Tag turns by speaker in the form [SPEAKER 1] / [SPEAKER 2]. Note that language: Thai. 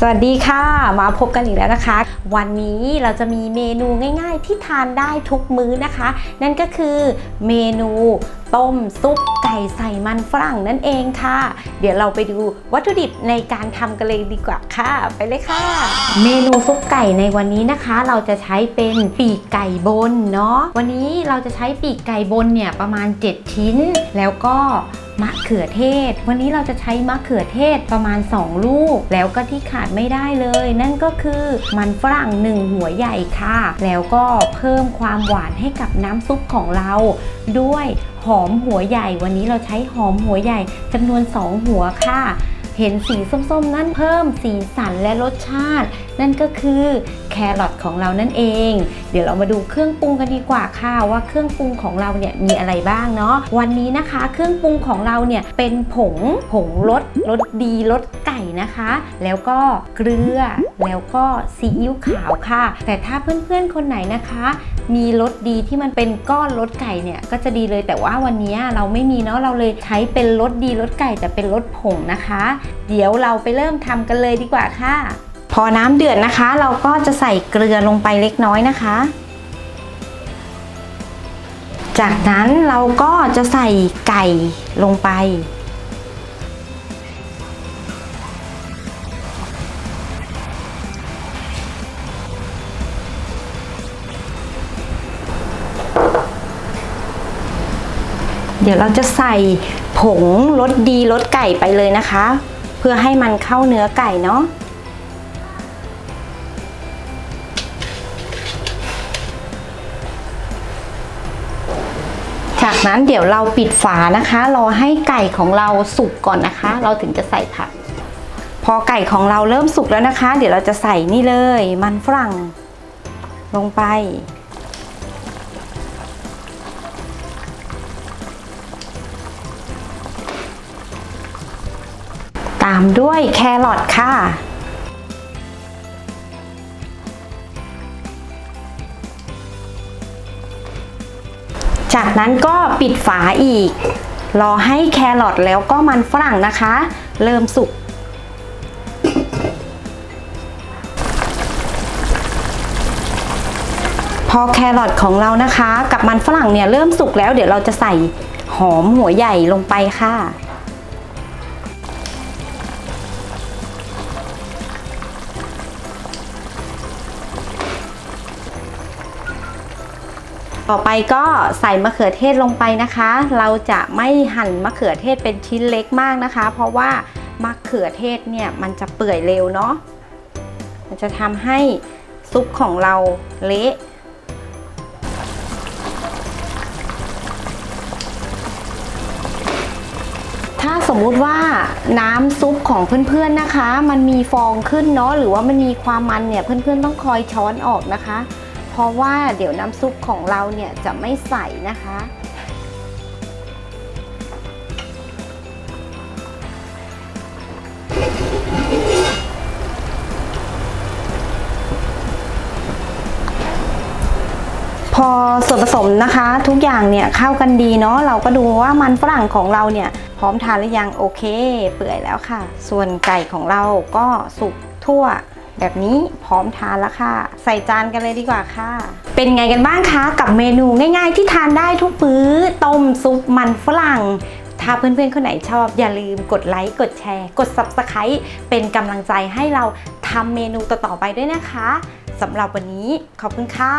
[SPEAKER 1] สวัสดีค่ะ มาพบกันอีกแล้วนะคะ วันนี้เราจะมีเมนูง่าย ๆ ที่ทานได้ทุกมื้อนะคะ นั่นก็คือเมนูต้มซุป ไก่ใส่มันฝรั่งนั่นเองค่ะ เดี๋ยวเราไปดูวัตถุดิบในการทำกันเลยดีกว่าค่ะ ไปเลยค่ะ เมนูซุปไก่ในวันนี้นะคะ เราจะใช้เป็นปีกไก่บนเนาะวันนี้เราจะใช้ปีกไก่บนเนี่ยประมาณ 7 ชิ้น แล้วก็มะเขือเทศ วันนี้เราจะใช้มะเขือเทศประมาณ 2 ลูก แล้วก็ที่ขาดไม่ได้เลย นั่นก็คือมันฝรั่งหนึ่งหัวใหญ่ค่ะ แล้วก็เพิ่มความหวานให้กับน้ำซุปของเราด้วย หอมหัวใหญ่ วันนี้เราใช้หอมหัวใหญ่จำนวน 2 หัวค่ะ เห็นสีส้มๆ นั่นเพิ่มสีสันและรสชาติ นั่นก็คือ แครอทของเรานั่นเอง เดี๋ยวเรามาดูเครื่องปรุงกันดีกว่าค่ะว่าเครื่องปรุงของเราเนี่ยมีอะไรบ้างเนาะวันนี้นะคะ เครื่องปรุงของเราเนี่ยเป็นผงผงรสรสดีรสไก่นะคะ แล้วก็เกลือแล้วก็ซีอิ๊วขาวค่ะ แต่ถ้าเพื่อนๆคนไหนนะคะ มีรสดีที่มันเป็นก้อนรสไก่เนี่ยก็จะดีเลยแต่ว่าวันนี้เราไม่มีเนาะเราเลยใช้เป็นรสดีรสไก่แต่เป็นรสผงนะคะ เดี๋ยวเราไปเริ่มทำกันเลยดีกว่าค่ะ อน้ำเดือดนะคะ เราก็จะใส่เกลือลงไปเล็กน้อยนะคะ จากนั้นเราก็จะใส่ไก่ลงไป เดี๋ยวเราจะใส่ผงรสดีรสไก่ไปเลยนะคะ เพื่อให้มันเข้าเนื้อไก่เนาะ จากนั้นเดี๋ยวเราปิดฝานะคะ รอให้ไก่ของเราสุกก่อนนะคะ เราถึงจะใส่ผัก พอไก่ของเราเริ่มสุกแล้วนะคะ เดี๋ยวเราจะใส่นี่เลย มันฝรั่งลงไป ตามด้วยแครอทค่ะ จากนั้นก็ปิดฝาอีก รอให้แครอทแล้วก็มันฝรั่งนะคะ เริ่มสุกพอแครอทของเรานะคะ กับมันฝรั่งเนี่ยเริ่มสุกแล้วเดี๋ยวเราจะใส่หอมหัวใหญ่ลงไปค่ะ ต่อไปก็ใส่มะเขือเทศลงไปนะคะ เราจะไม่หั่นมะเขือเทศเป็นชิ้นเล็กมากนะคะ เพราะว่ามะเขือเทศเนี่ยมันจะเปื่อยเร็วเนาะ มันจะทำให้ซุปของเราเละถ้าสมมุติว่าน้ำซุปของเพื่อนๆนะคะ มันมีฟองขึ้นเนาะหรือว่ามันมีความมันเนี่ยเพื่อนๆต้องคอยช้อนออกนะคะ เพราะว่าเดี๋ยวน้ำซุปของเราเนี่ยจะไม่ใสนะคะ พอส่วนผสมนะคะ ทุกอย่างเนี่ยเข้ากันดีเนาะเราก็ดูว่ามันฝรั่งของเราเนี่ยพร้อมทานหรือยังโอเค เปื่อยแล้วค่ะ ส่วนไก่ของเราก็สุกทั่ว แบบนี้พร้อมทานแล้วค่ะ ใส่จานกันเลยดีกว่าค่ะ เป็นไงกันบ้างคะกับเมนูง่าย ๆ ที่ทานได้ทุกมื้อ ต้มซุปมันฝรั่งถ้าเพื่อนๆ คนไหนชอบอย่าลืมกดไลค์ กดแชร์ กด Subscribe เป็นกำลังใจให้เราทำเมนูต่อๆไปด้วยนะคะสำหรับวันนี้ขอบคุณค่ะ